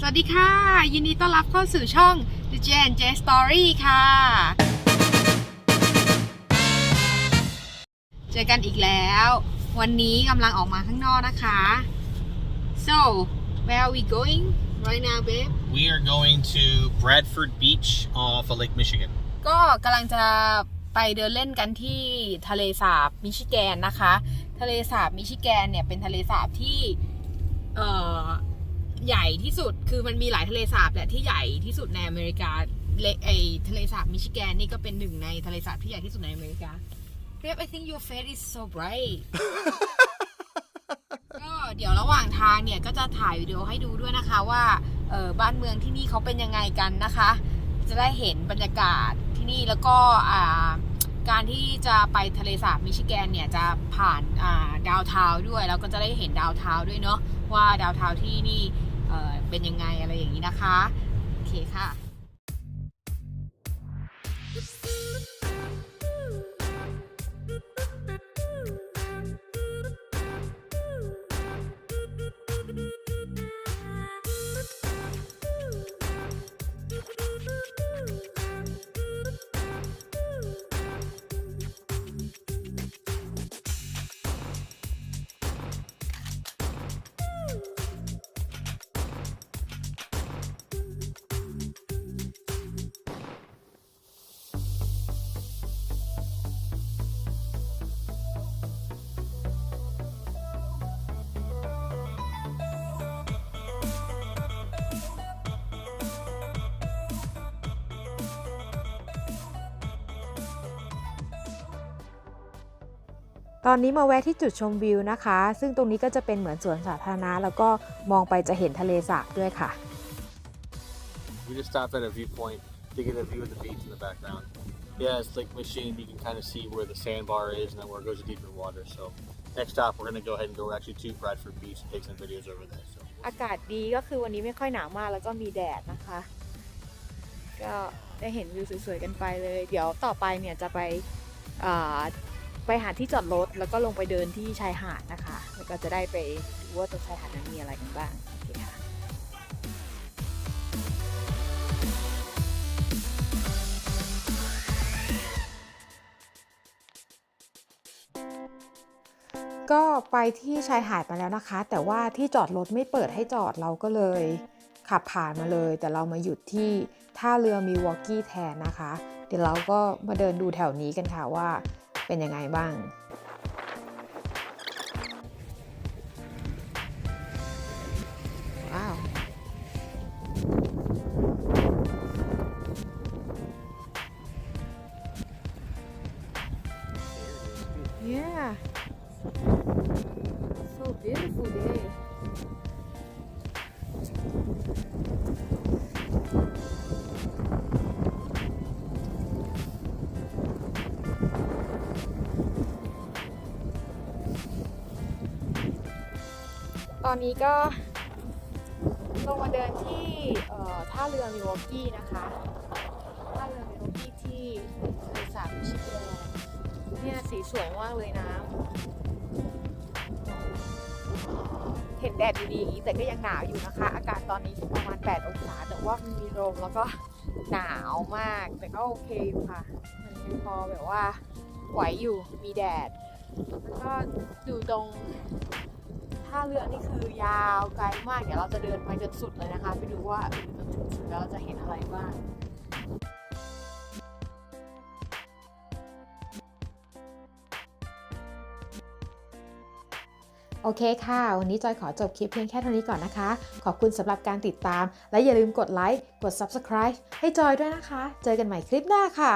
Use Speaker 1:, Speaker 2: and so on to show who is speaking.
Speaker 1: สวัสดีค่ะ ยินดีต้อนรับเข้าสู่ช่อง The J J Story ค่ะ เจอกันอีกแล้ว วันนี้กำลังออกมาข้างนอกนะคะ so where are we going right now babe
Speaker 2: We are going to Bradford Beach off of Lake Michigan.
Speaker 1: ก็กำลังจะไปเดินเล่นกันที่ทะเลสาบมิชิแกนนะคะ ทะเลสาบมิชิแกนเนี่ยเป็นทะเลสาบที่เอ่อ ใหญ่ที่สุดคือมันมีหลายทะเลสาบแหละที่ใหญ่ที่สุดในอเมริกาเลไอทะเลสาบมิชิแกนนี่ก็เป็นหนึ่งในทะเลสาบที่ใหญ่ที่สุดในอเมริกา Babe I think your face is so bright ก็เดี๋ยวระหว่างทางเนี่ยก็จะถ่ายวิดีโอให้ดูด้วยนะคะว่าเออบ้านเมืองที่นี่เขาเป็นยังไงกันนะคะ จะได้เห็นบรรยากาศที่นี่แล้วก็อ่าการที่จะไปทะเลสาบมิชิแกนเนี่ยจะผ่านอ่าดาวเทาวน์ด้วย แล้วก็จะได้เห็นดาวเทาวน์ด้วยเนาะว่าดาวเทาวน์ที่นี่ เออเป็นยังไงอะไรอย่างนี้นะคะ โอเคค่ะ
Speaker 3: ตอนนี้มาแวะที่จุดชมวิวนะคะ ซึ่งตรงนี้ก็จะเป็นเหมือนสวนสาธารณะแล้วก็มองไปจะเห็นทะเลสาบด้วยค่ะ
Speaker 2: We just stopped at a viewpoint to get a view of the beach in the background. Yeah, it's Lake Michigan. You can kind of see where the sandbar is and then where it goes to deeper water. So next stop, we're going to go ahead and go actually to Bradford Beach and take some videos over there. So
Speaker 3: อากาศดีก็คือวันนี้ไม่ค่อยหนาวมากแล้วก็มีแดดนะคะ ก็ได้เห็นวิวสวยๆกันไปเลย เดี๋ยวต่อไปเนี่ยจะไปอ่า ไปหาที่จอดรถแล้วก็ลงไปเดินที่ชายหาดนะคะ แล้วก็จะได้ไปดูว่าตรงชายหาดนั้นมีอะไรกันบ้างโอเคค่ะก็ไปที่ชายหาดมาแล้วนะคะ แต่ว่าที่จอดรถไม่เปิดให้จอดเราก็เลย ขับผ่านมาเลย แต่เรามาหยุดที่ท่าเรือมีวอกกี้แทนนะคะ เดี๋ยวเราก็มาเดินดูแถวนี้กันค่ะว่า เป็นยังไงบ้าง ว้าว Yeah. So beautiful day. ตอนนี้ก็ลงมาเดินที่ท่าเรือมิวอกกี้นะคะท่าเรือมิวอกกี้ที่ทะเลสามชิแกเนี่ยสีสวยมากเลยนะเห็นแดดดีๆแต่ก็ยังหนาวอยู่นะคะ อากาศตอนนี้ประมาณ 8 องศา แต่ว่ามีลมแล้วก็หนาวมาก แต่ก็โอเคอยู่ค่ะ มันยังพอแบบว่าไหวอยู่มีแดด แล้วก็อยู่ตรง ท่าเรือนี่คือยาวไกลมาก เดี๋ยวเราจะเดินไปจนสุดเลยนะคะ ไปดูว่าจนถึงสุดแล้วเราจะเห็นอะไรบ้างโอเคค่ะ วันนี้จอยขอจบคลิปเพียงแค่เท่านี้ก่อนนะคะ ขอบคุณสำหรับการติดตาม และอย่าลืมกดไลค์ กด Subscribe ให้จอยด้วยนะคะ เจอกันใหม่คลิปหน้าค่ะ